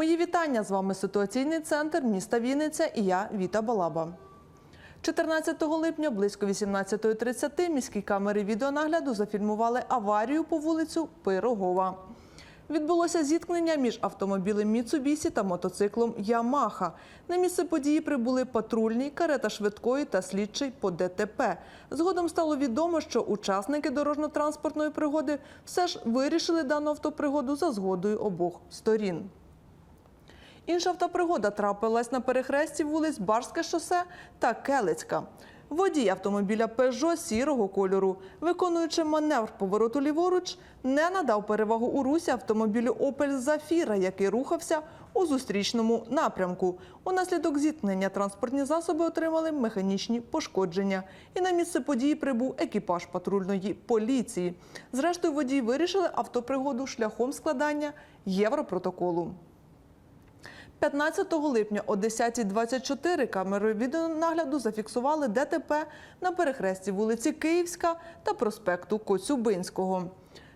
Мої вітання з вами ситуаційний центр міста Вінниця і я Віта Балаба. 14 липня близько 18.30 міські камери відеонагляду зафільмували аварію по вулицю Пирогова. Відбулося зіткнення між автомобілем Міцубісі та мотоциклом Ямаха. На місце події прибули патрульні, карета швидкої та слідчий по ДТП. Згодом стало відомо, що учасники дорожньо-транспортної пригоди все ж вирішили дану автопригоду за згодою обох сторін. Інша автопригода трапилась на перехресті вулиць Барське шосе та Келицька. Водій автомобіля Peugeot сірого кольору, виконуючи маневр повороту ліворуч, не надав перевагу у русі автомобілю Opel Zafira, який рухався у зустрічному напрямку. Унаслідок зіткнення транспортні засоби отримали механічні пошкодження. І на місце події прибув екіпаж патрульної поліції. Зрештою, водії вирішили автопригоду шляхом складання європротоколу. 15 липня о 10.24 камери відеонагляду зафіксували ДТП на перехресті вулиці Київська та проспекту Коцюбинського.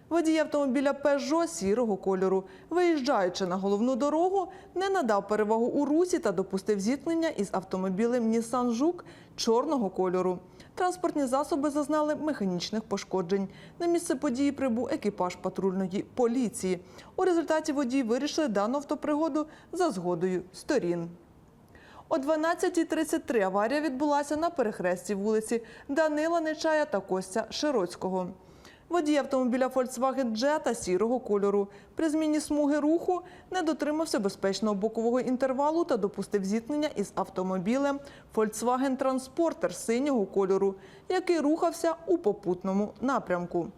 Водій автомобіля Peugeot сірого кольору, виїжджаючи на головну дорогу, не надав перевагу у русі та допустив зіткнення із автомобілем Nissan Жук чорного кольору. Транспортні засоби зазнали механічних пошкоджень. На місце події прибув екіпаж патрульної поліції. У результаті водії вирішили дану автопригоду за згодою сторін. О 12.33 аварія відбулася на перехресті вулиці Данила Нечая та Костя Широцького. Водій автомобіля Volkswagen Jetta сірого кольору при зміні смуги руху не дотримався безпечного бокового інтервалу та допустив зіткнення із автомобілем Volkswagen Transporter синього кольору, який рухався у попутному напрямку.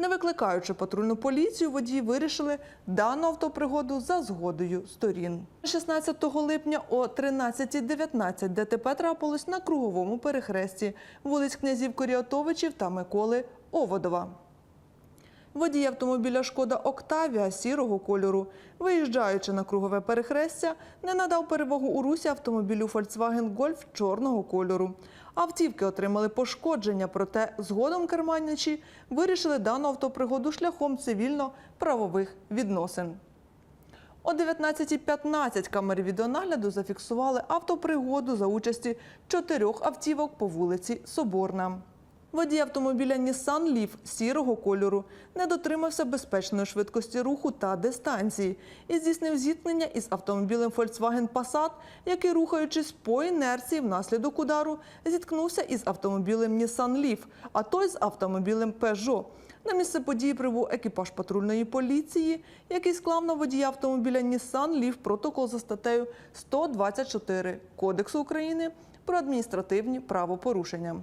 Не викликаючи патрульну поліцію, водії вирішили дану автопригоду за згодою сторін. 16 липня о 13.19 ДТП трапилось на круговому перехресті вулиць князів Коріатовичів та Миколи Оводова. Водій автомобіля Шкода Октавія сірого кольору, виїжджаючи на кругове перехрестя, не надав перевагу у русі автомобілю Volkswagen Golf чорного кольору. Автівки отримали пошкодження, проте згодом керманичі вирішили дану автопригоду шляхом цивільно-правових відносин. О 19.15 камери відеонагляду зафіксували автопригоду за участі чотирьох автівок по вулиці Соборна. Водій автомобіля Nissan Leaf сірого кольору не дотримався безпечної швидкості руху та дистанції і здійснив зіткнення із автомобілем Volkswagen Passat, який, рухаючись по інерції внаслідок удару, зіткнувся із автомобілем Nissan Leaf, а той з автомобілем Peugeot. На місце події прибув екіпаж патрульної поліції, який склав на водія автомобіля Nissan Leaf протокол за статтею 124 Кодексу України про адміністративні правопорушення.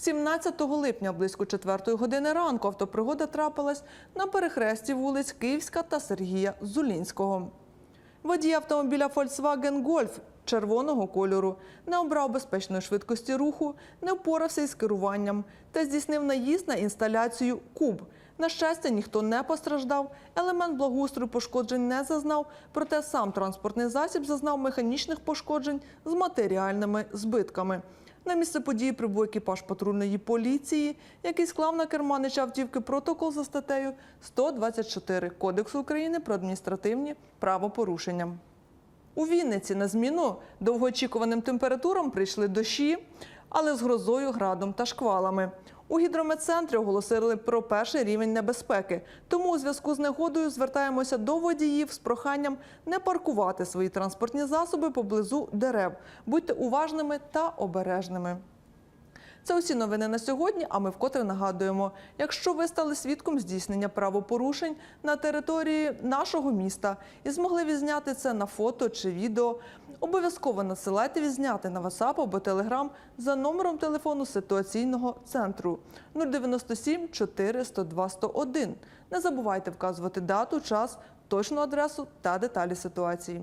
17 липня близько 4 години ранку автопригода трапилась на перехресті вулиць Київська та Сергія Зулінського. Водій автомобіля Volkswagen Golf червоного кольору не обрав безпечної швидкості руху, не впорався із керуванням та здійснив наїзд на інсталяцію Куб. На щастя, ніхто не постраждав, елемент благоустрою пошкоджень не зазнав, проте сам транспортний засіб зазнав механічних пошкоджень з матеріальними збитками. На місце події прибув екіпаж патрульної поліції, який склав на керманича автівки протокол за статтею 124 Кодексу України про адміністративні правопорушення. У Вінниці на зміну довгоочікуваним температурам прийшли дощі, але з грозою, градом та шквалами. У гідрометцентрі оголосили про перший рівень небезпеки. Тому у зв'язку з негодою звертаємося до водіїв з проханням не паркувати свої транспортні засоби поблизу дерев. Будьте уважними та обережними. Це усі новини на сьогодні. А ми вкотре нагадуємо: якщо ви стали свідком здійснення правопорушень на території нашого міста і змогли відзняти це на фото чи відео, обов'язково надсилайте відзняти на WhatsApp або Telegram за номером телефону ситуаційного центру 097 402 101. Не забувайте вказувати дату, час, точну адресу та деталі ситуації.